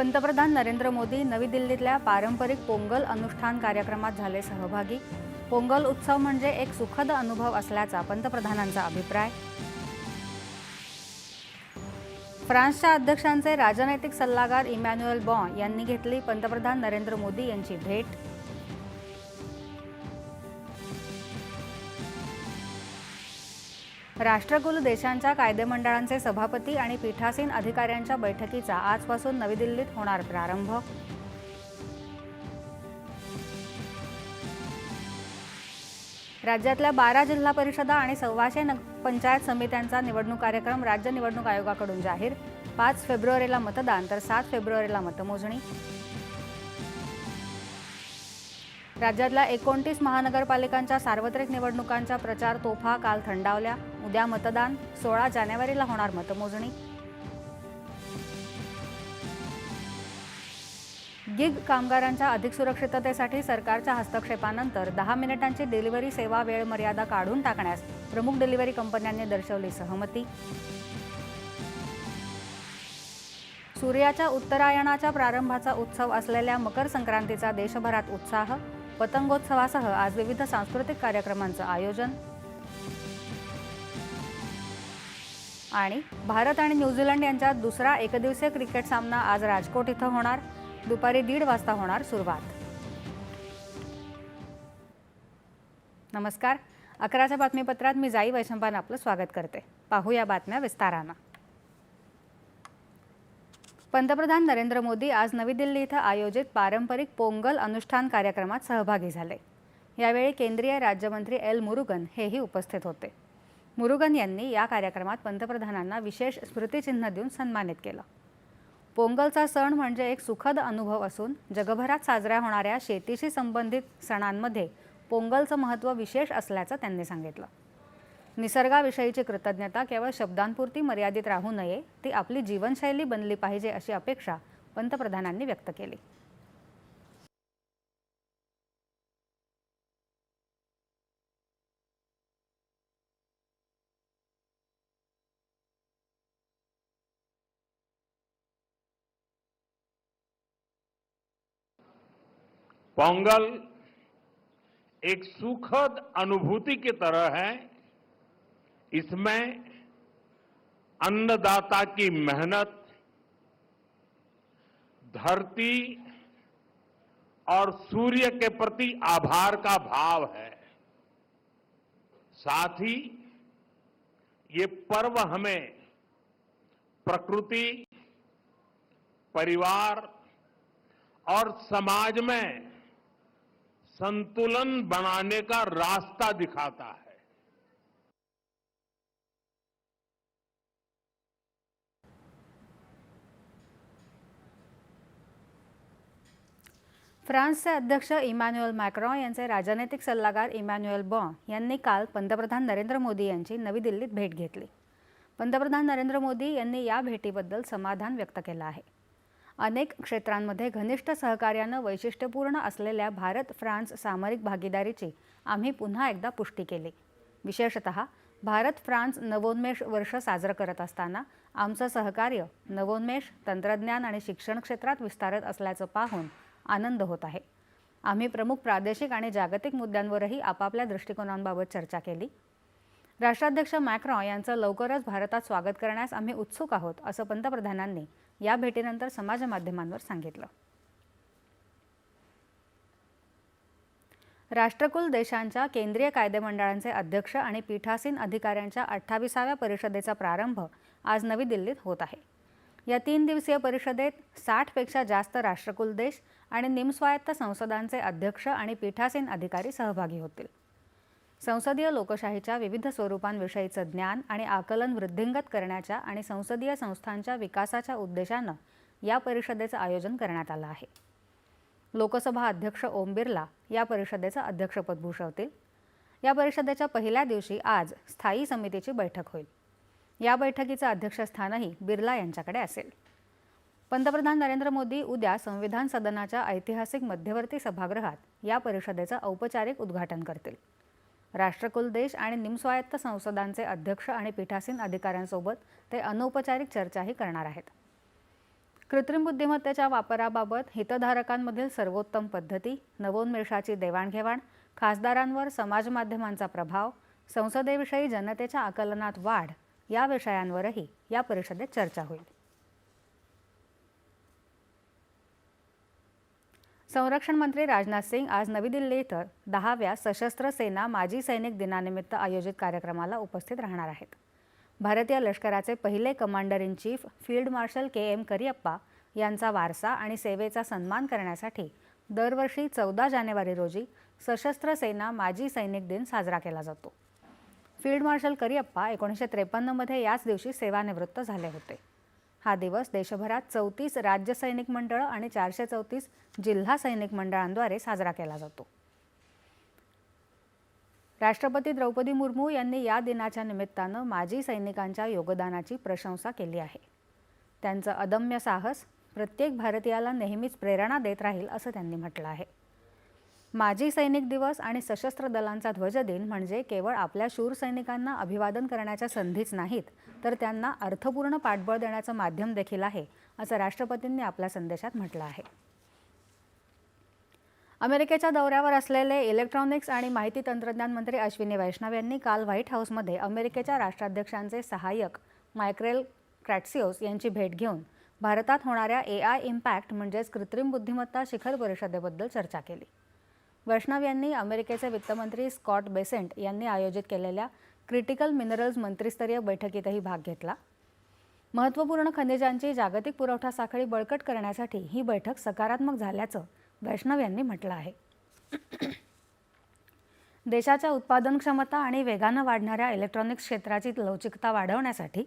पंतप्रधान नरेंद्र मोदी नवी दिल्लीतल्या पारंपरिक पोंगल अनुष्ठान कार्यक्रमात झाले सहभागी. पोंगल उत्सव म्हणजे एक सुखद अनुभव असल्याचा पंतप्रधानांचा अभिप्राय. फ्रान्सच्या अध्यक्षांचे राजनैतिक सल्लागार इमॅन्युएल बॉ यांनी घेतली पंतप्रधान नरेंद्र मोदी यांची भेट. राष्ट्रकुल देशांच्या कायदेमंडळांचे सभापती आणि पीठासीन अधिकाऱ्यांच्या बैठकीचा आजपासून नवी दिल्लीत होणार प्रारंभ. राज्यातल्या बारा जिल्हा परिषदा आणि सव्वाशे पंचायत समित्यांचा निवडणूक कार्यक्रम राज्य निवडणूक आयोगाकडून जाहीर. पाच फेब्रुवारीला मतदान तर सात फेब्रुवारीला मतमोजणी. राज्यातल्या एकोणतीस महानगरपालिकांच्या सार्वत्रिक निवडणुकांच्या प्रचार तोफा काल थंडावल्या. उद्या मतदान सोळा जानेवारीला होणार मतमोजणी. गिग कामगारांच्या अधिक सुरक्षिततेसाठी सरकारच्या हस्तक्षेपानंतर दहा मिनिटांची डिलिव्हरी सेवा वेळ मर्यादा काढून टाकण्यास प्रमुख डिलिव्हरी कंपन्यांनी दर्शवली सहमती. सूर्याच्या उत्तरायणाच्या प्रारंभाचा उत्सव असलेल्या मकर संक्रांतीचा देशभरात उत्साह पतंगोत्सवासह आज विविध सांस्कृतिक कार्यक्रमांचं आयोजन. आणि भारत आणि न्यूझीलंड यांच्यात दुसरा एकदिवसीय क्रिकेट सामना आज राजकोट इथं होणार. दुपारी दीड वाजता होणार सुरुवात. नमस्कार. अकराच्या बातमीपत्रात मी जाई वैशंपान आपलं स्वागत करते. पाहूया बातम्या विस्तारानं. पंतप्रधान नरेंद्र मोदी आज नवी दिल्ली इथं आयोजित पारंपरिक पोंगल अनुष्ठान कार्यक्रमात सहभागी झाले. यावेळी केंद्रीय राज्यमंत्री एल मुरुगन हेही उपस्थित होते. मुरुगन यांनी या कार्यक्रमात पंतप्रधानांना विशेष स्मृतिचिन्ह देऊन सन्मानित केलं. पोंगलचा सण म्हणजे एक सुखद अनुभव असून जगभरात साजऱ्या होणाऱ्या शेतीशी संबंधित सणांमध्ये पोंगलचं महत्त्व विशेष असल्याचं त्यांनी सांगितलं. निसर्गाविषयीची कृतज्ञता केवळ शब्दांपुरती मर्यादित राहू नये ती आपली जीवनशैली बनली पाहिजे अशी अपेक्षा पंतप्रधानांनी व्यक्त केली. पोंगल एक सुखद अनुभूति की तरह है। इसमें अन्नदाता की मेहनत, धरती और सूर्य के प्रति आभार का भाव है। साथ ही ये पर्व हमें प्रकृति, परिवार और समाज में संतुलन बनाने का रास्ता दिखाता है। फ्रान्सचे अध्यक्ष इमॅन्युएल मॅक्रॉ यांचे राजनैतिक सल्लागार इमॅन्युएल बॉ यांनी काल पंतप्रधान नरेंद्र मोदी यांची नवी दिल्लीत भेट घेतली. पंतप्रधान नरेंद्र मोदी यांनी या भेटीबद्दल समाधान व्यक्त केलं आहे. अनेक क्षेत्रांमध्ये घनिष्ठ सहकार्यानं वैशिष्ट्यपूर्ण असलेल्या भारत फ्रान्स सामरिक भागीदारीची आम्ही पुन्हा एकदा पुष्टी केली. विशेषतः भारत फ्रान्स नवोन्मेष वर्ष साजरं करत असताना आमचं सहकार्य नवोन्मेष तंत्रज्ञान आणि शिक्षण क्षेत्रात विस्तारत असल्याचं पाहून आनंद होत आहे. आम्ही प्रमुख प्रादेशिक आणि जागतिक मुद्द्यांवरही आपापल्या दृष्टिकोनांबाबत चर्चा केली. राष्ट्राध्यक्ष मॅक्रॉ यांचं लवकरच भारतात स्वागत करण्यास आम्ही उत्सुक आहोत असं पंतप्रधानांनी या भेटीनंतर समाजमाध्यमांवर सांगितलं. राष्ट्रकुल देशांच्या केंद्रीय कायदेमंडळांचे अध्यक्ष आणि पीठासीन अधिकाऱ्यांच्या अठ्ठावीसाव्या परिषदेचा प्रारंभ आज नवी दिल्लीत होत आहे. या तीन दिवसीय परिषदेत साठपेक्षा जास्त राष्ट्रकुल देश आणि निमस्वायत्त संसदांचे अध्यक्ष आणि पीठासीन अधिकारी सहभागी होतील. संसदीय लोकशाहीच्या विविध स्वरूपांविषयीचं ज्ञान आणि आकलन वृद्धिंगत करण्याच्या आणि संसदीय संस्थांच्या विकासाच्या उद्देशानं या परिषदेचं आयोजन करण्यात आलं आहे. लोकसभा अध्यक्ष ओम बिर्ला या परिषदेचं अध्यक्षपद भूषवतील. या परिषदेच्या पहिल्या दिवशी आज स्थायी समितीची बैठक होईल. या बैठकीचं अध्यक्षस्थानही बिर्ला यांच्याकडे असेल. पंतप्रधान नरेंद्र मोदी उद्या संविधान सदनाच्या ऐतिहासिक मध्यवर्ती सभागृहात या परिषदेचं औपचारिक उद्घाटन करतील. राष्ट्रकुल देश आणि निमस्वायत्त संसदांचे अध्यक्ष आणि पीठासीन अधिकाऱ्यांसोबत ते अनौपचारिक चर्चाही करणार आहेत. कृत्रिम बुद्धिमत्तेच्या वापराबाबत हितधारकांमधील सर्वोत्तम पद्धती नवोन्मेषाची देवाणघेवाण खासदारांवर समाज माध्यमांचा प्रभाव संसदेविषयी जनतेच्या आकलनात वाढ या विषयांवरही या परिषदेत चर्चा होईल. संरक्षण मंत्री राजनाथ सिंग आज नवी दिल्ली इथं दहाव्या सशस्त्र सेना माजी सैनिक दिनानिमित्त आयोजित कार्यक्रमाला उपस्थित राहणार आहेत. भारतीय लष्कराचे पहिले commander in chief field marshal K M Cariappa यांचा वारसा आणि सेवेचा सन्मान करण्यासाठी दरवर्षी चौदा जानेवारी रोजी सशस्त्र सेना माजी सैनिक दिन साजरा केला जातो. फील्ड मार्शल करियप्पा एकोणीसशे त्रेपन्नमध्ये याच दिवशी सेवानिवृत्त झाले होते. हा दिवस देशभरात चौतीस राज्य सैनिक मंडळं आणि चारशे चौतीस जिल्हा सैनिक मंडळांद्वारे साजरा केला जातो. राष्ट्रपती द्रौपदी मुर्मू यांनी या दिनाच्या निमित्तानं माजी सैनिकांच्या योगदानाची प्रशंसा केली आहे. त्यांचं अदम्य साहस प्रत्येक भारतीयाला नेहमीच प्रेरणा देत राहील असं त्यांनी म्हटलं आहे. माजी सैनिक दिवस आणि सशस्त्र दलांचा ध्वज दिन म्हणजे केवळ आपल्या शूर सैनिकांना अभिवादन करण्याच्या संधीच नाहीत तर त्यांना अर्थपूर्ण पाठबळ देण्याचं माध्यम देखील आहे असं राष्ट्रपतींनी आपल्या संदेशात म्हटलं आहे. अमेरिकेच्या दौऱ्यावर असलेले इलेक्ट्रॉनिक्स आणि माहिती तंत्रज्ञान मंत्री अश्विनी वैष्णव यांनी काल व्हाईट हाऊसमध्ये अमेरिकेच्या राष्ट्राध्यक्षांचे सहाय्यक मायक्रेल क्रॅट्सिओस यांची भेट घेऊन भारतात होणाऱ्या ए आय इम्पॅक्ट म्हणजेच कृत्रिम बुद्धिमत्ता शिखर परिषदेबद्दल चर्चा केली. वैष्णव यांनी अमेरिकेचे वित्तमंत्री स्कॉट बेसेंट यांनी आयोजित केलेल्या क्रिटिकल मिनरल्स मंत्रिस्तरीय बैठकीतही भाग घेतला. महत्त्वपूर्ण खनिजांची जागतिक पुरवठा साखळी बळकट करण्यासाठी ही बैठक सकारात्मक झाल्याचं वैष्णव यांनी म्हटलं आहे. देशाच्या उत्पादन क्षमता आणि वेगानं वाढणाऱ्या इलेक्ट्रॉनिक्स क्षेत्राची लवचिकता वाढवण्यासाठी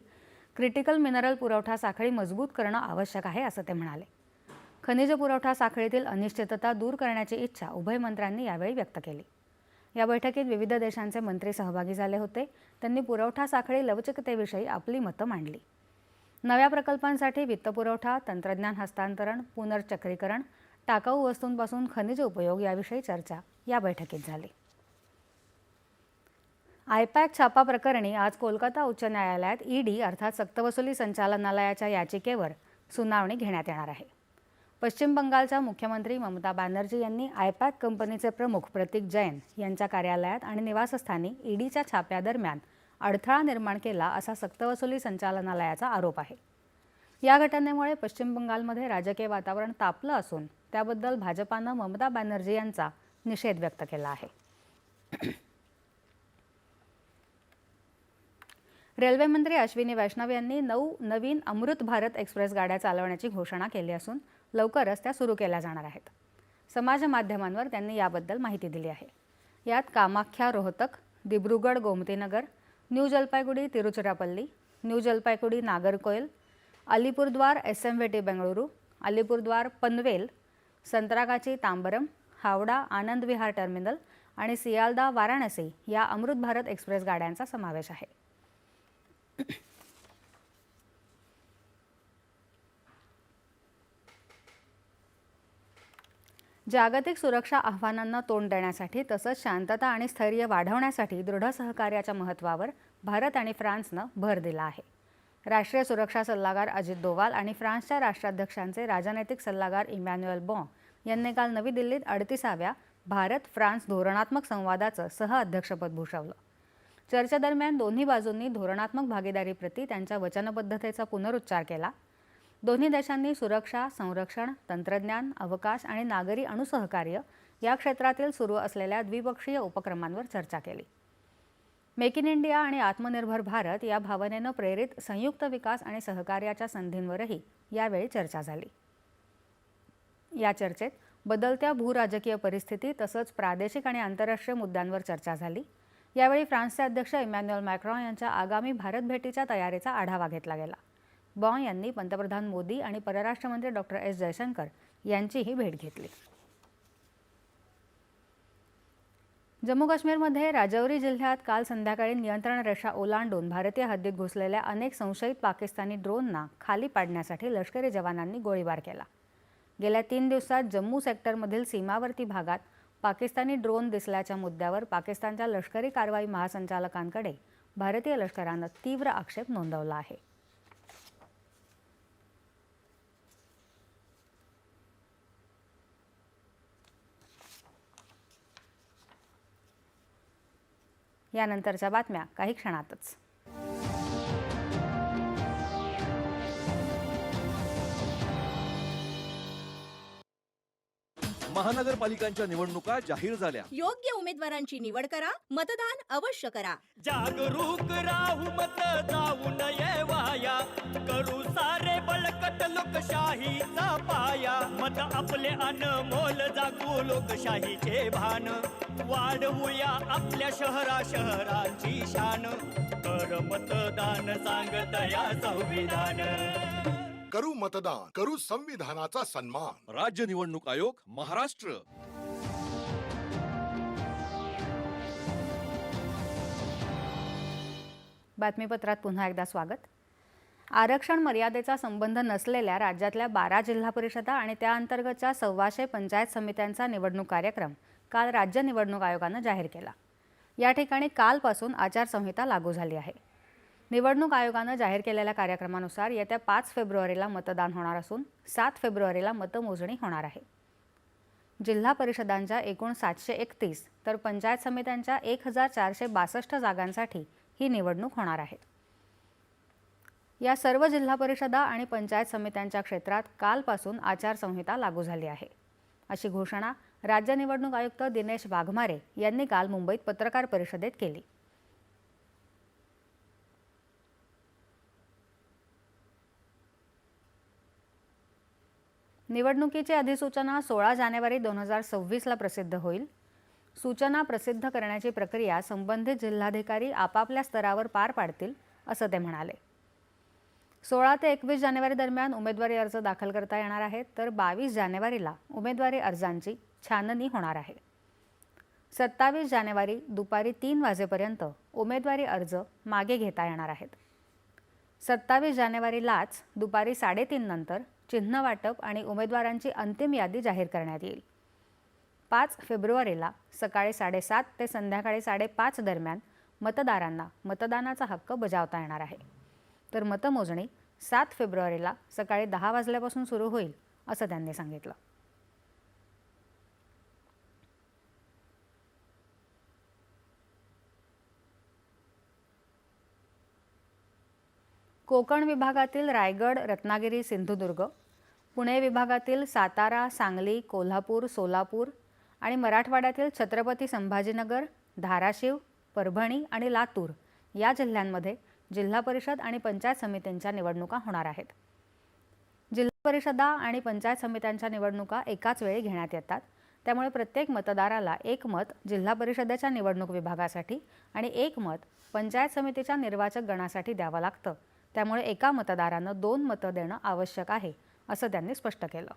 क्रिटिकल मिनरल पुरवठा साखळी मजबूत करणं आवश्यक आहे असं ते म्हणाले. खनिज पुरवठा साखळीतील अनिश्चितता दूर करण्याची इच्छा उभय मंत्र्यांनी यावेळी व्यक्त केली. या बैठकीत विविध देशांचे मंत्री सहभागी झाले होते. त्यांनी पुरवठा साखळी लवचिकतेविषयी आपली मतं मांडली. नव्या प्रकल्पांसाठी वित्तपुरवठा तंत्रज्ञान हस्तांतरण पुनर्चक्रीकरण टाकाऊ वस्तूंपासून खनिज उपयोग याविषयी चर्चा या बैठकीत झाली. आयपॅक छापा प्रकरणी आज कोलकाता उच्च न्यायालयात ईडी अर्थात सक्तवसुली संचालनालयाच्या याचिकेवर सुनावणी घेण्यात येणार आहे. पश्चिम बंगालच्या मुख्यमंत्री ममता बॅनर्जी यांनी आयपॅक कंपनीचे प्रमुख प्रतीक जैन यांच्या कार्यालयात आणि निवासस्थानी ईडीच्या छाप्यादरम्यान अडथळा निर्माण केला असा सक्तवसुली संचालनालयाचा आरोप आहे. या घटनेमुळे पश्चिम बंगालमध्ये राजकीय वातावरण तापलं असून त्याबद्दल भाजपानं ममता बॅनर्जी यांचा निषेध व्यक्त केला आहे. रेल्वे मंत्री अश्विनी वैष्णव यांनी नऊ नवीन अमृत भारत एक्सप्रेस गाड्या चालवण्याची घोषणा केली असून लवकरच त्या सुरू केल्या जाणार आहेत. समाज माध्यमांवर त्यांनी याबद्दल माहिती दिली आहे. यात Kamakhya Rohtak Dibrugarh Gomtinagar new Jalpaiguri Tiruchirappalli new Jalpaiguri Nagercoil Alipurduar S M V T Bengaluru Alipurduar Panvel Santragachi Tambaram Howrah Anand Vihar terminal आणि सियालदा वाराणसी या अमृत भारत एक्सप्रेस गाड्यांचा समावेश आहे. जागतिक सुरक्षा आव्हानांना तोंड देण्यासाठी तसंच शांतता आणि स्थैर्य वाढवण्यासाठी दृढ सहकार्याच्या महत्त्वावर भारत आणि फ्रान्सनं भर दिला आहे. राष्ट्रीय सुरक्षा सल्लागार अजित दोवाल आणि फ्रान्सच्या राष्ट्राध्यक्षांचे राजनैतिक सल्लागार इमॅन्युएल बॉ यांनी काल नवी दिल्लीत अडतीसाव्या भारत फ्रान्स धोरणात्मक संवादाचं सहअध्यक्षपद भूषवलं. चर्चेदरम्यान दोन्ही बाजूंनी धोरणात्मक भागीदारीप्रती त्यांच्या वचनबद्धतेचा पुनरुच्चार केला दोन्ही देशांनी सुरक्षा संरक्षण तंत्रज्ञान अवकाश आणि नागरी अणुसहकार्य या क्षेत्रातील सुरू असलेल्या द्विपक्षीय उपक्रमांवर चर्चा केली. मेक इन इंडिया आणि आत्मनिर्भर भारत या भावनेनं प्रेरित संयुक्त विकास आणि सहकार्याच्या संधींवरही यावेळी चर्चा झाली. या चर्चेत बदलत्या भूराजकीय परिस्थिती तसंच प्रादेशिक आणि आंतरराष्ट्रीय मुद्द्यांवर चर्चा झाली. यावेळी फ्रान्सचे अध्यक्ष इमॅन्युअल मॅक्रॉन यांच्या आगामी भारत भेटीच्या तयारीचा आढावा घेतला गेला. बॉ यांनी पंतप्रधान मोदी आणि परराष्ट्रमंत्री डॉक्टर एस जयशंकर यांचीही भेट घेतली. जम्मू काश्मीरमध्ये राजौरी जिल्ह्यात काल संध्याकाळी नियंत्रण रेषा ओलांडून भारतीय हद्दीत घुसलेल्या अनेक संशयित पाकिस्तानी ड्रोनना खाली पाडण्यासाठी लष्करी जवानांनी गोळीबार केला. गेल्या तीन दिवसात जम्मू सेक्टरमधील सीमावर्ती भागात पाकिस्तानी ड्रोन दिसल्याच्या मुद्द्यावर पाकिस्तानच्या लष्करी कारवाई महासंचालकांकडे भारतीय लष्करानं तीव्र आक्षेप नोंदवला आहे. यानंतरच्या बातम्या काही क्षणातच. महानगरपालिकांच्या निवडणुका जाहीर झाल्या. योग्य उमेदवारांची निवड करा मतदान अवश्य करा. जागरूक राहू मत जाऊ नये वाया. करू सारे बळकट लोकशाहीचा पाया. मत आपले अनमोल जागू लोकशाहीचे भान. वाढवूया आपल्या शहरा शहराची शान. कर मतदान सांगतया संविधान. करू मतदान करू संविधानाचा सन्मान. राज्य निवडणूक आयोग महाराष्ट्र. बातमीपत्रात पुन्हा एकदा स्वागत. आरक्षण मर्यादेचा संबंध नसलेल्या राज्यातल्या बारा जिल्हा परिषदा आणि त्या अंतर्गतच्या सव्वाशे पंचायत समित्यांचा निवडणूक कार्यक्रम काल राज्य निवडणूक आयोगानं जाहीर केला. या ठिकाणी कालपासून आचारसंहिता लागू झाली आहे. निवडणूक आयोगानं जाहीर केलेल्या कार्यक्रमानुसार येत्या पाच फेब्रुवारीला मतदान होणार असून सात फेब्रुवारीला मतमोजणी होणार आहे. जिल्हा परिषदांच्या एकूण सातशे एकतीस तर पंचायत समित्यांच्या एक हजार चारशे बासष्ट जागांसाठी ही निवडणूक होणार आहे. या सर्व जिल्हा परिषदा आणि पंचायत समित्यांच्या क्षेत्रात कालपासून आचारसंहिता लागू झाली आहे. अशी घोषणा राज्य निवडणूक आयुक्त दिनेश वाघमारे यांनी काल मुंबईत पत्रकार परिषदेत केली. निवडणुकीची अधिसूचना सोळा जानेवारी दोन हजार सव्वीसला प्रसिद्ध होईल. सूचना प्रसिद्ध करण्याची प्रक्रिया संबंधित जिल्हाधिकारी आपापल्या स्तरावर पार पाडतील असं ते म्हणाले. सोळा ते एकवीस जानेवारी दरम्यान उमेदवारी अर्ज दाखल करता येणार आहेत तर बावीस जानेवारीला उमेदवारी अर्जांची छाननी होणार आहे. सत्तावीस जानेवारी दुपारी तीन वाजेपर्यंत उमेदवारी अर्ज मागे घेता येणार आहेत. सत्तावीस जानेवारीलाच दुपारी साडेतीन नंतर चिन्ह वाटप आणि उमेदवारांची अंतिम यादी जाहीर करण्यात येईल. पाच फेब्रुवारीला सकाळी साडेसात ते संध्याकाळी साडेपाच दरम्यान मतदारांना मतदानाचा हक्क बजावता येणार आहे. तर मतमोजणी सात फेब्रुवारीला सकाळी दहा वाजल्यापासून सुरू होईल असं त्यांनी सांगितलं. कोकण विभागातील रायगड रत्नागिरी सिंधुदुर्ग पुणे विभागातील सातारा सांगली कोल्हापूर सोलापूर आणि मराठवाड्यातील छत्रपती संभाजीनगर धाराशिव परभणी आणि लातूर या जिल्ह्यांमध्ये जिल्हा परिषद आणि पंचायत समित्यांच्या निवडणुका होणार आहेत. जिल्हा परिषदा आणि पंचायत समित्यांच्या निवडणुका एकाच वेळी घेण्यात येतात. त्यामुळे प्रत्येक मतदाराला एक मत जिल्हा परिषदेच्या निवडणूक विभागासाठी आणि एक मत पंचायत समितीच्या निर्वाचक गणासाठी द्यावं लागतं. त्यामुळे एका मतदारानं दोन मतं देणं आवश्यक आहे असं त्यांनी स्पष्ट केलं.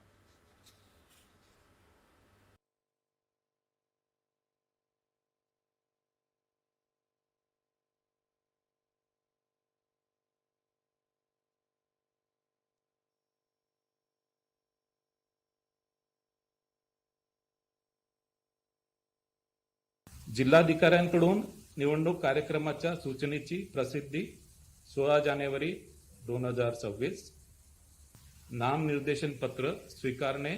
जिल्हाधिकाऱ्यांकडून निवडणूक कार्यक्रमाच्या सूचनेची प्रसिद्धी सोळा जानेवारी दोन हजार सव्वीस. नामनिर्देशन पत्र स्वीकारणे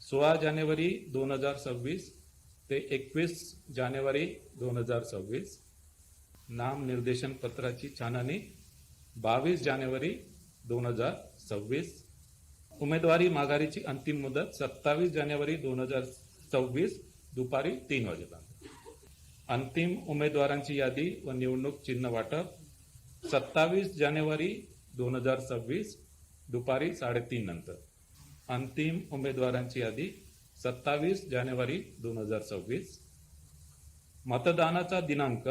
सोळा जानेवारी दोन हजार सव्वीस ते एकवीस जानेवारी दोन हजार सव्वीस. नामनिर्देशन पत्राची छाननी बावीस जानेवारी दोन हजार सव्वीस. उमेदवारी माघारीची अंतिम मुदत सत्तावीस जानेवारी दोन हजार सव्वीस दुपारी तीन वाजेपर्यंत. अंतिम उमेदवारांची यादी व निवडणूक चिन्ह वाटप सत्तावीस जानेवारी दोन हजार सव्वीस दुपारी साडेतीन नंतर. अंतिम उमेदवारांची यादी सत्तावीस जानेवारी दोन हजार सव्वीस. मतदानाचा दिनांक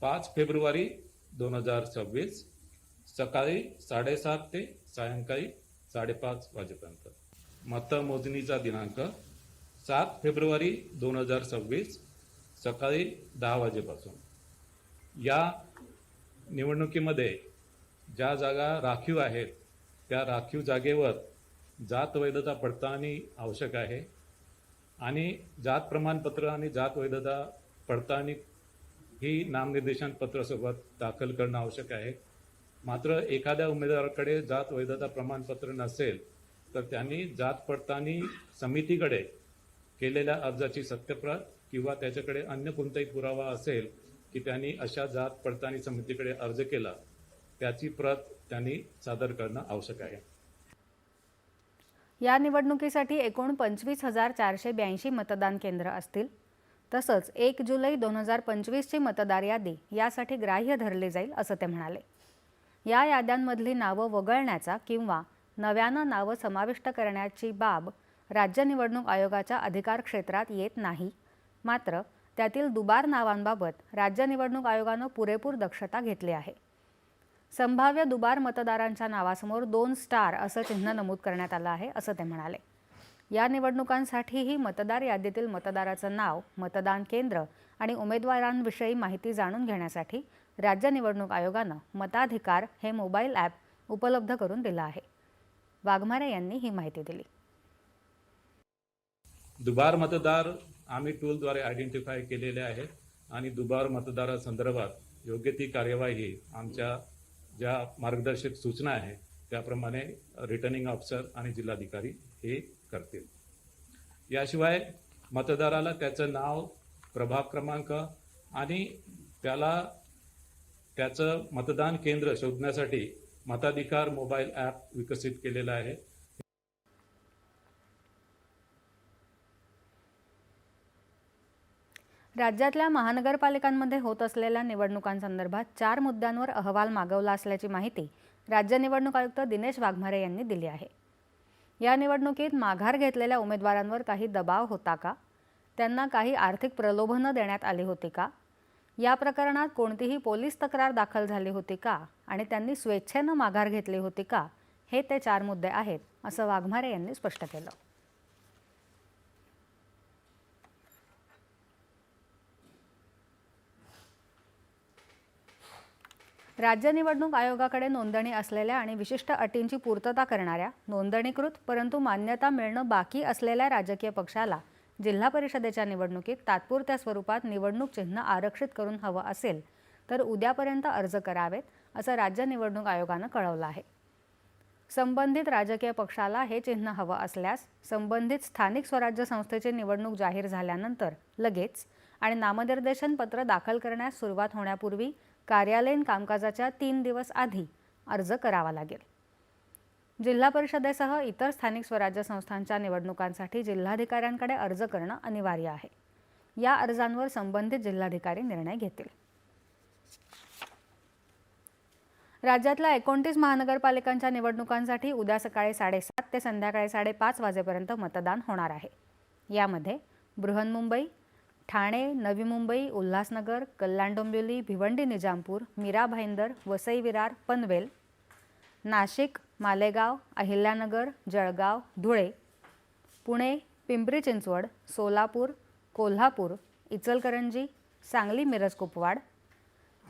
पाच फेब्रुवारी दोन हजार सव्वीस सकाळी साडेसात ते सायंकाळी साडेपाच वाजेपर्यंत. मतमोजणीचा दिनांक सात फेब्रुवारी दोन हजार सव्वीस सकाळी दहा वाजेपासून. या निवडणुकीमध्ये ज्या जागा राखीव आहेत त्या राखीव जागेवर जात वैधता पडताळणी आवश्यक आहे आणि जात प्रमाणपत्र आणि जात वैधता पडताळणी ही नामनिर्देशन पत्रासोबत दाखल करणं आवश्यक आहे. मात्र एखाद्या उमेदवाराकडे जात वैधता प्रमाणपत्र नसेल तर त्यांनी जात पडताळणी समितीकडे केलेल्या अर्जाची सत्यप्रत किंवा त्याच्याकडे अन्य कोणताही पुरावा असेल की त्यांनी अशा जात पडताळणी समितीकडे अर्ज केला त्याची प्रत त्यांनी सादर करणं आवश्यक आहे. या निवडणुकीसाठी एकूण पंचवीस हजार चारशे ब्याऐंशी मतदान केंद्र असतील. तसंच एक जुलै दोन हजार पंचवीसची मतदार यादी यासाठी ग्राह्य धरले जाईल असं ते म्हणाले. या याद्यांमधली नावं वगळण्याचा किंवा नव्यानं नावं समाविष्ट करण्याची बाब राज्य निवडणूक आयोगाच्या अधिकार क्षेत्रात येत नाही. मात्र त्यातील दुबार नावांबाबत राज्य निवडणूक आयोगानं पुरेपूर दक्षता घेतली आहे. संभाव्य दुबार मतदारांच्या नावासमोर दोन स्टार असं चिन्ह नमूद करण्यात आलं आहे असं ते म्हणाले. या निवडणुकांसाठीही मतदार यादीतील मतदाराचं नाव मतदान केंद्र आणि उमेदवारांविषयी माहिती जाणून घेण्यासाठी राज्य निवडणूक आयोगानं मताधिकार हे मोबाईल ॲप उपलब्ध करून दिलं आहे. वाघमारे यांनी ही माहिती दिली. दुबार मतदार आम्ही टूलद्वारे आयडेंटिफाय केलेले आहेत आणि दुबार मतदारासंदर्भात योग्य ती कार्यवाही आमच्या ज्या मार्गदर्शक सूचना आहेत त्याप्रमाणे रिटर्निंग ऑफिसर आणि जिल्हाधिकारी हे करतील. याशिवाय मतदाराला त्याचं नाव प्रभाग क्रमांक आणि त्याला त्याचं मतदान केंद्र शोधण्यासाठी मताधिकार मोबाईल ॲप विकसित केलेलं आहे. राज्यातल्या महानगरपालिकांमध्ये होत असलेल्या निवडणुकांसंदर्भात चार मुद्द्यांवर अहवाल मागवला असल्याची माहिती राज्य निवडणूक आयुक्त दिनेश वाघमारे यांनी दिली आहे. या निवडणुकीत माघार घेतलेल्या उमेदवारांवर काही दबाव होता का? त्यांना काही आर्थिक प्रलोभनं देण्यात आली होती का? या प्रकरणात कोणतीही पोलीस तक्रार दाखल झाली होती का? आणि त्यांनी स्वेच्छेनं माघार घेतली होती का? हे ते चार मुद्दे आहेत असं वाघमारे यांनी स्पष्ट केलं. राज्य निवडणूक आयोगाकडे नोंदणी असलेल्या आणि विशिष्ट अटींची पूर्तता करणाऱ्या नोंदणीकृत परंतु मान्यता मिळणं बाकी असलेल्या राजकीय पक्षाला जिल्हा परिषदेच्या निवडणुकीत तात्पुरत्या स्वरूपात निवडणूक चिन्ह आरक्षित करून हवं असेल तर उद्यापर्यंत अर्ज करावेत असं राज्य निवडणूक आयोगानं कळवलं आहे. संबंधित राजकीय पक्षाला हे चिन्ह हवं असल्यास संबंधित स्थानिक स्वराज्य संस्थेची निवडणूक जाहीर झाल्यानंतर लगेच आणि नामनिर्देशन पत्र दाखल करण्यास सुरुवात होण्यापूर्वी कार्यालयीन कामकाजाच्या तीन दिवस आधी अर्ज करावा लागेल. जिल्हा परिषदेसह इतर स्थानिक स्वराज्य संस्थांच्या निवडणुकांसाठी जिल्हाधिकाऱ्यांकडे अर्ज करणं अनिवार्य आहे. या अर्जांवर संबंधित जिल्हाधिकारी निर्णय घेतील. राज्यातल्या एकोणतीस महानगरपालिकांच्या निवडणुकांसाठी उद्या सकाळी साडेसात ते संध्याकाळी साडेपाच वाजेपर्यंत मतदान होणार आहे. यामध्ये बृहन्मुंबई ठाणे नवी मुंबई उल्हासनगर कल्याण डोंबिवली भिवंडी निजामपूर मीरा भाईंदर वसई विरार पनवेल नाशिक मालेगाव अहिल्यानगर जळगाव धुळे पुणे पिंपरी चिंचवड सोलापूर कोल्हापूर इचलकरंजी सांगली मिरज कुपवाड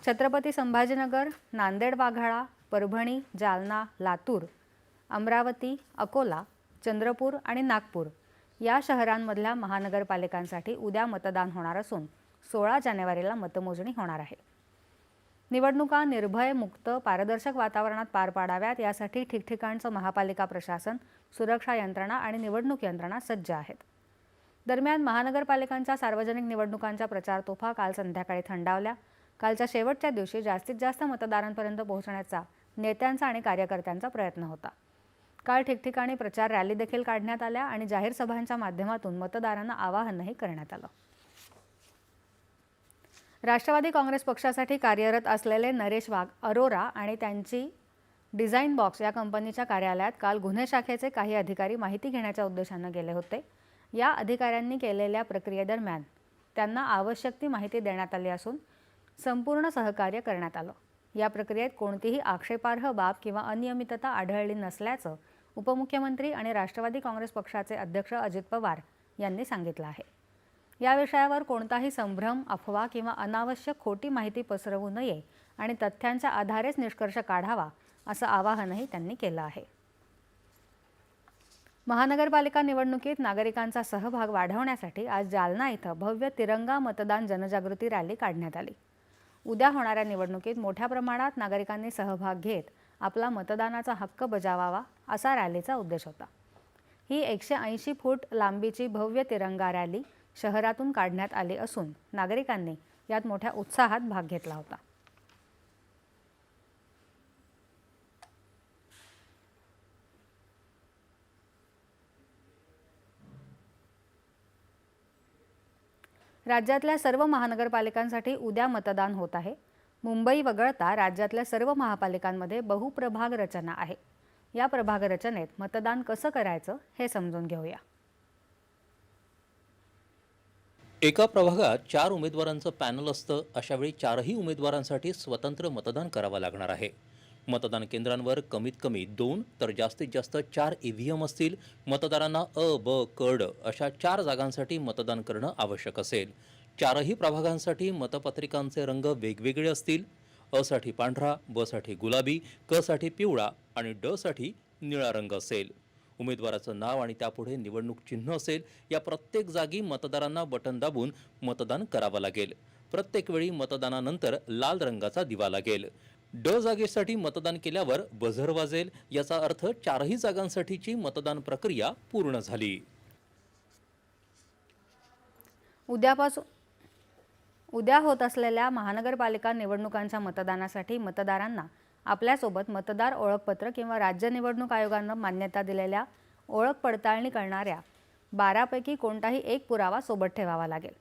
छत्रपती संभाजीनगर नांदेड वाघाळा परभणी जालना लातूर अमरावती अकोला चंद्रपूर आणि नागपूर. या शहरांमधल्या महानगरपालिकांसाठी उद्या मतदान होणार असून सोळा जानेवारीला मतमोजणी होणार आहे. निवडणुका निर्भय मुक्त पारदर्शक वातावरणात पार पाडाव्यात यासाठी ठिकठिकाणचं महापालिका प्रशासन सुरक्षा यंत्रणा आणि निवडणूक यंत्रणा सज्ज आहेत. दरम्यान महानगरपालिकांच्या सार्वजनिक निवडणुकांच्या प्रचार तोफा काल संध्याकाळी थंडावल्या. कालच्या शेवटच्या दिवशी जास्तीत जास्त मतदारांपर्यंत पोहोचण्याचा नेत्यांचा आणि कार्यकर्त्यांचा प्रयत्न होता. काल ठिकठिकाणी प्रचार रॅली देखील काढण्यात आल्या आणि जाहीर सभांच्या माध्यमातून मतदारांना आवाहनही करण्यात आलं. राष्ट्रवादी काँग्रेस पक्षासाठी कार्यरत असलेले नरेश वाघ अरोरा आणि त्यांची डिझाईन बॉक्स या कंपनीच्या कार्यालयात काल गुन्हे शाखेचे काही अधिकारी माहिती घेण्याच्या उद्देशानं गेले होते. या अधिकाऱ्यांनी केलेल्या प्रक्रियेदरम्यान त्यांना आवश्यक ती माहिती देण्यात आली असून संपूर्ण सहकार्य करण्यात आलं. या प्रक्रियेत कोणतीही आक्षेपार्ह बाब किंवा अनियमितता आढळली नसल्याचं उपमुख्यमंत्री आणि राष्ट्रवादी काँग्रेस पक्षाचे अध्यक्ष अजित पवार यांनी सांगितलं आहे. या विषयावर कोणताही संभ्रम अफवा किंवा अनावश्यक खोटी माहिती पसरवू नये आणि तथ्यांच्या आधारेच निष्कर्ष काढावा असं आवाहनही त्यांनी केलं आहे. महानगरपालिका निवडणुकीत नागरिकांचा सहभाग वाढवण्यासाठी आज जालना इथं भव्य तिरंगा मतदान जनजागृती रॅली काढण्यात आली. उद्या होणाऱ्या निवडणुकीत मोठ्या प्रमाणात नागरिकांनी सहभाग घेत आपला मतदानाचा हक्क बजावावा असा रॅलीचा उद्देश होता. ही एकशे ऐंशी फूट लांबीची भव्य तिरंगा रॅली शहरातून काढण्यात आली असून नागरिकांनी यात मोठ्या उत्साहात भाग घेतला होता. राज्यातल्या सर्व महानगरपालिकांसाठी उद्या मतदान होत आहे. मुंबई वगळता राज्यातल्या सर्व महापालिकांमध्ये बहुप्रभाग रचना आहे. या प्रभाग रचनेत मतदान कसं करायचं हे समजून घेऊया. एका प्रभागात चार उमेदवारांचं पॅनल असतं अशावेळी चारही उमेदवारांसाठी स्वतंत्र मतदान करावं लागणार आहे. मतदान केंद्रांवर कमीत कमी दोन तर जास्तीत जास्त चार ईव्हीएम असतील. मतदारांना अ ब कड ड अशा चार जागांसाठी मतदान करणं आवश्यक असेल. चारही प्रभागांसाठी मतपत्रिकांचे रंग वेगवेगळे असतील. अ साठी पांढरा बसाठी गुलाबी क साठी पिवळा आणि ड साठी निळा रंग असेल. उमेदवाराचं नाव आणि त्यापुढे निवडणूक चिन्ह असेल या प्रत्येक जागी मतदारांना बटन दाबून मतदान करावं लागेल. प्रत्येक वेळी मतदानानंतर लाल रंगाचा दिवा लागेल. ड जागेसाठी मतदान केल्यावर बझर वाजेल याचा अर्थ चारही जागांसाठीची मतदान प्रक्रिया पूर्ण झाली. उद्यापासून उद्या होत असलेल्या महानगरपालिका निवडणुकांच्या मतदानासाठी मतदारांना आपल्यासोबत मतदार ओळखपत्र किंवा राज्य निवडणूक आयोगानं मान्यता दिलेल्या ओळख पडताळणी करणाऱ्या बारापैकी कोणताही एक पुरावा सोबत ठेवावा लागेल.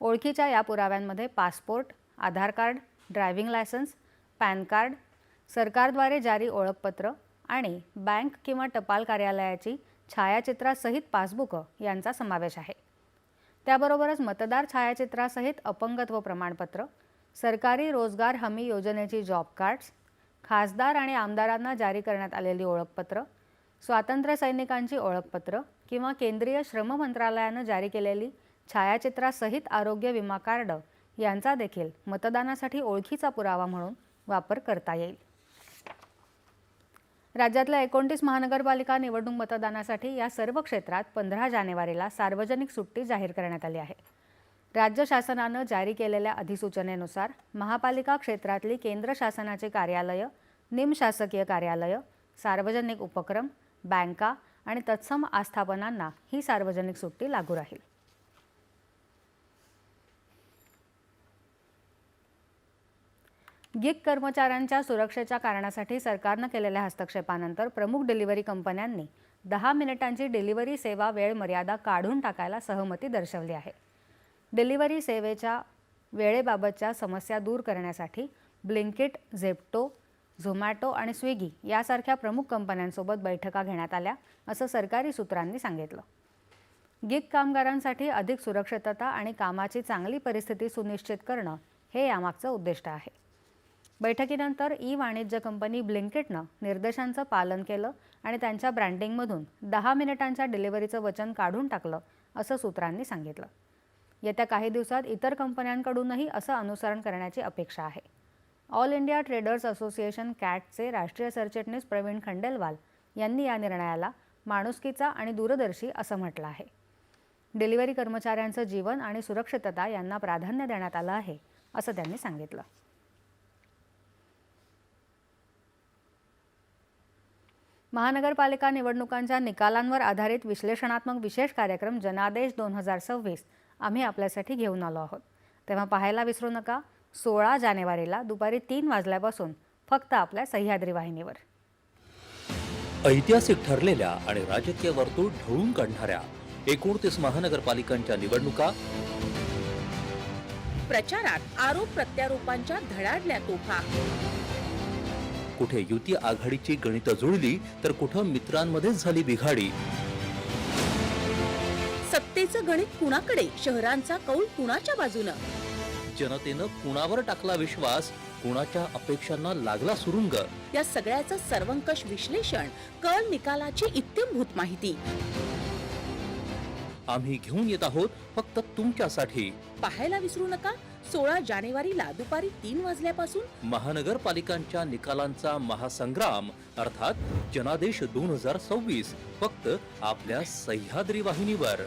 ओळखीच्या या पुराव्यांमध्ये passport Aadhaar card driving licence PAN card सरकारद्वारे जारी ओळखपत्र आणि बँक किंवा टपाल कार्यालयाची छायाचित्रासहित पासबुकं यांचा समावेश आहे. त्याबरोबरच मतदार छायाचित्रासहित अपंगत्व प्रमाणपत्र सरकारी रोजगार हमी योजनेची जॉब कार्ड्स खासदार आणि आमदारांना जारी करण्यात आलेली ओळखपत्र स्वातंत्र्य सैनिकांची ओळखपत्र किंवा केंद्रीय श्रम मंत्रालयानं जारी केलेली छायाचित्रासहित आरोग्य विमा कार्ड यांचा देखील मतदानासाठी ओळखीचा पुरावा म्हणून वापर करता येईल. राज्यातल्या एकोणतीस महानगरपालिका निवडणूक मतदानासाठी या सर्व क्षेत्रात पंधरा जानेवारीला सार्वजनिक सुट्टी जाहीर करण्यात आली आहे. राज्य शासनानं जारी केलेल्या अधिसूचनेनुसार महापालिका क्षेत्रातली केंद्र शासनाची कार्यालयं निमशासकीय कार्यालयं सार्वजनिक उपक्रम बँका आणि तत्सम आस्थापनांना ही सार्वजनिक सुट्टी लागू राहील. गिग कर्मचाऱ्यांच्या सुरक्षेच्या कारणासाठी सरकारनं केलेल्या हस्तक्षेपानंतर प्रमुख डिलिव्हरी कंपन्यांनी दहा मिनिटांची डिलिव्हरी सेवा वेळ मर्यादा काढून टाकायला सहमती दर्शवली आहे. डिलिव्हरी सेवेच्या वेळेबाबतच्या समस्या दूर करण्यासाठी ब्लिंकिट झेप्टो झोमॅटो आणि स्विगी यासारख्या प्रमुख कंपन्यांसोबत बैठका घेण्यात आल्या असं सरकारी सूत्रांनी सांगितलं. गिग कामगारांसाठी अधिक सुरक्षितता आणि कामाची चांगली परिस्थिती सुनिश्चित करणं हे यामागचं उद्दिष्ट आहे. बैठकीनंतर ई वाणिज्य कंपनी ब्लिंकिटनं निर्देशांचं पालन केलं आणि त्यांच्या ब्रँडिंगमधून दहा मिनिटांच्या डिलिव्हरीचं वचन काढून टाकलं असं सूत्रांनी सांगितलं. येत्या काही दिवसात इतर कंपन्यांकडूनही असं अनुसरण करण्याची अपेक्षा आहे. ऑल इंडिया ट्रेडर्स असोसिएशन कॅटचे राष्ट्रीय सरचिटणीस प्रवीण खंडेलवाल यांनी या निर्णयाला माणुसकीचा आणि दूरदर्शी असं म्हटलं आहे. डिलिव्हरी कर्मचाऱ्यांचं जीवन आणि सुरक्षितता यांना प्राधान्य देण्यात आलं आहे असं त्यांनी सांगितलं. महानगरपालिका निवडणुकांच्या निकालांवर आधारित विश्लेषणात्मक विशेष कार्यक्रम जनादेश दोन हजार सव्वीस. आम्ही आपल्यासाठी घेऊन आलो आहोत. तेव्हा पाहायला विसरू नका सोळा जानेवारीला दुपारी तीन वाजल्यापासून फक्त आपल्या सह्याद्री वाहिनीवर. ऐतिहासिक ठरलेल्या आणि राजकीय वर्तुळ ढवळून काढणाऱ्या एकोणतीस महानगरपालिकांच्या निवडणुका. प्रचारात आरोप प्रत्यारोपांच्या धडाडल्या तोफा. कुठे युती आघाडीची गणितं जुळली तर कुठं मित्रांमध्येच झाली बिघाडी. सत्तेचं गणित कुणाकडे? शहरांचा कौल कुणाच्या बाजूनं? जनतेनं कुणावर टाकला विश्वास? कुणाच्या अपेक्षांना लागला सुरुंग? या सगळ्याचं सर्वंकष विश्लेषण कळ निकालाची इत्यंभूत माहिती. आम्ही घेऊन येत आहोत फक्त तुमच्यासाठी. पाहायला विसरू नका. सोळा जानेवारीला दुपारी तीन वाजल्यापासून महानगरपालिकांच्या निकालांचा महासंग्राम अर्थात जनादेश दोन हजार सव्वीस फक्त आपल्या सह्याद्री वाहिनीवर.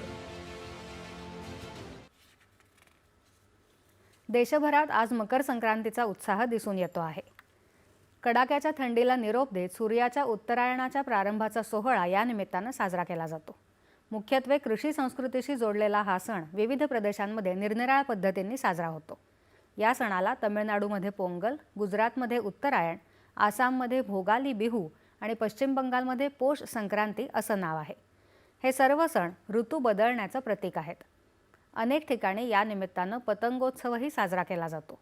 देशभरात आज मकर संक्रांतीचा उत्साह दिसून येतो आहे. कडाक्याच्या थंडीला निरोप देत सूर्याच्या उत्तरायणाच्या प्रारंभाचा सोहळा या निमित्तानं साजरा केला जातो. मुख्यत्वे कृषी संस्कृतीशी जोडलेला हा सण विविध प्रदेशांमध्ये निरनिराळ्या पद्धतींनी साजरा होतो. या सणाला तमिळनाडूमध्ये पोंगल गुजरातमध्ये उत्तरायण आसाममध्ये भोगाली बिहू आणि पश्चिम बंगालमध्ये पोष संक्रांती असं नाव आहे. हे सर्व सण ऋतू बदलण्याचं प्रतीक आहेत. अनेक ठिकाणी या निमित्तानं पतंगोत्सवही साजरा केला जातो.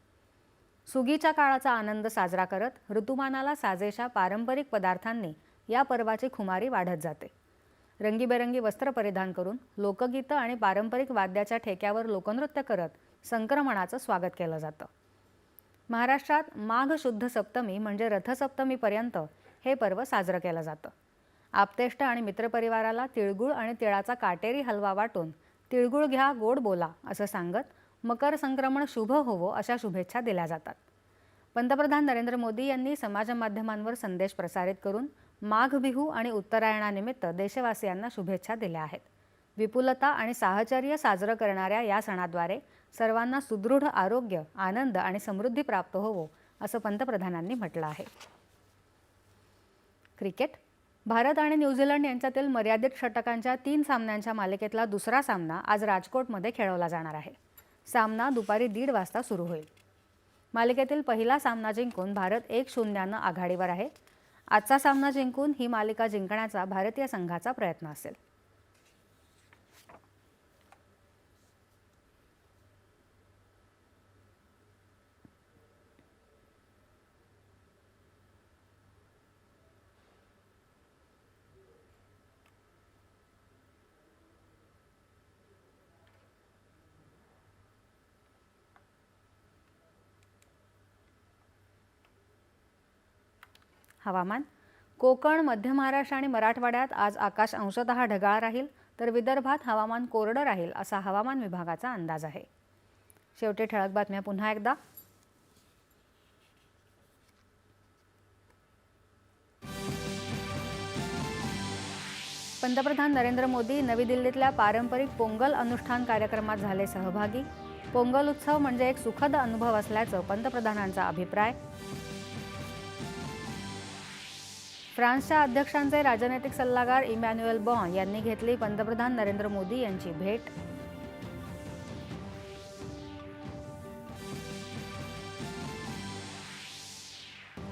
सुगीच्या काळाचा आनंद साजरा करत ऋतुमानाला साजेशा पारंपरिक पदार्थांनी या पर्वाची खुमारी वाढत जाते. रंगीबेरंगी वस्त्र परिधान करून लोकगीतं आणि पारंपरिक वाद्याच्या ठेक्यावर लोकनृत्य करत संक्रमणाचं स्वागत केलं जातं. महाराष्ट्रात माघ शुद्ध सप्तमी म्हणजे रथसप्तमीपर्यंत हे पर्व साजरं केलं जातं. आपतेष्ट आणि मित्रपरिवाराला तिळगुळ आणि तिळाचा काटेरी हलवा वाटून तिळगुळ घ्या गोड बोला असं सांगत मकर संक्रमण शुभ होवो अशा शुभेच्छा दिल्या जातात. पंतप्रधान नरेंद्र मोदी यांनी समाजमाध्यमांवर संदेश प्रसारित करून माघ बिहू आणि उत्तरायणानिमित्त देशवासियांना शुभेच्छा दिल्या आहेत. विपुलता आणि साहचर्य साजरं करणाऱ्या या सणाद्वारे सर्वांना सुदृढ आरोग्य आनंद आणि समृद्धी प्राप्त होवो असं पंतप्रधानांनी म्हटलं आहे. क्रिकेट. भारत आणि न्यूझीलंड यांच्यातील मर्यादित षटकांच्या तीन सामन्यांच्या मालिकेतला दुसरा सामना आज राजकोटमध्ये खेळवला जाणार आहे. सामना दुपारी दीड वाजता सुरू होईल. मालिकेतील पहिला सामना जिंकून भारत एक शून्यानं आघाडीवर आहे. आजचा सामना जिंकून ही मालिका जिंकण्याचा भारतीय संघाचा प्रयत्न असेल. हवामान. कोकण मध्य महाराष्ट्र आणि मराठवाड्यात आज आकाश अंशतः ढगाळ राहील तर विदर्भात हवामान कोरडं राहील असा हवामान विभागाचा अंदाज आहे. शेवटी ठळक बातम्या पुन्हा एकदा. पंतप्रधान नरेंद्र मोदी नवी दिल्लीतल्या पारंपरिक पोंगल अनुष्ठान कार्यक्रमात झाले सहभागी. पोंगल उत्सव म्हणजे एक सुखद अनुभव असल्याचं पंतप्रधानांचा अभिप्राय. फ्रान्सच्या अध्यक्षांचे राजनैतिक सल्लागार इमॅन्युएल बॉन यांनी घेतली पंतप्रधान नरेंद्र मोदी यांची भेट.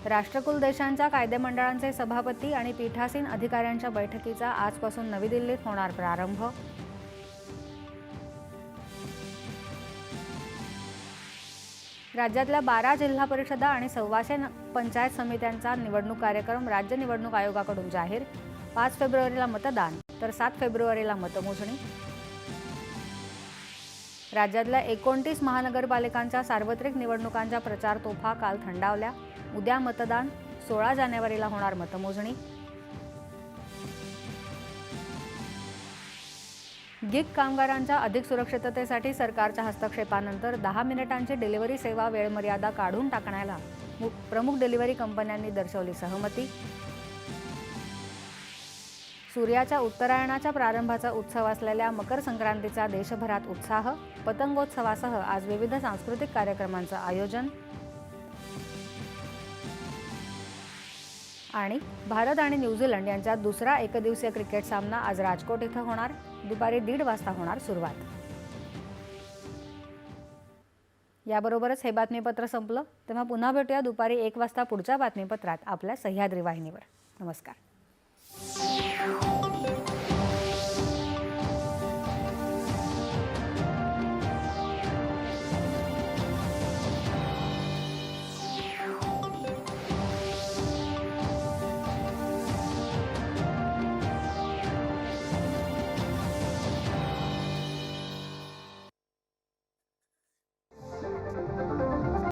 राष्ट्रकुल देशांच्या कायदेमंडळांचे सभापती आणि पीठासीन अधिकाऱ्यांच्या बैठकीचा आजपासून नवी दिल्लीत होणार प्रारंभ. राज्यातल्या बारा जिल्हा परिषदा आणि सव्वाशे न- पंचायत समित्यांचा निवडणूक कार्यक्रम राज्य निवडणूक आयोगाकडून जाहीर. पाच फेब्रुवारीला मतदान तर सात फेब्रुवारीला मतमोजणी. राज्यातल्या एकोणतीस महानगरपालिकांच्या सार्वत्रिक निवडणुकांच्या प्रचार तोफा काल थंडावल्या. उद्या मतदान सोळा जानेवारीला होणार मतमोजणी. गिग कामगारांच्या अधिक सुरक्षिततेसाठी सरकारच्या हस्तक्षेपानंतर दहा मिनिटांची डिलिव्हरी सेवा वेळमर्यादा काढून टाकण्याला मु- प्रमुख डिलिव्हरी कंपन्यांनी दर्शवली सहमती. सूर्याच्या उत्तरायणाच्या प्रारंभाचा उत्सव असलेल्या मकर संक्रांतीचा देशभरात उत्साह पतंगोत्सवासह आज विविध सांस्कृतिक कार्यक्रमांचं आयोजन आणि भारत आणि न्यूझीलंड यांच्यात दुसरा एकदिवसीय क्रिकेट सामना आज राजकोट इथं होणार. दुपारी दीड वाजता होणार सुरुवात. याबरोबरच हे बातमीपत्र संपलं. तेव्हा पुन्हा भेटूया दुपारी एक वाजता पुढच्या बातमीपत्रात आपल्या सह्याद्री वाहिनीवर. नमस्कार.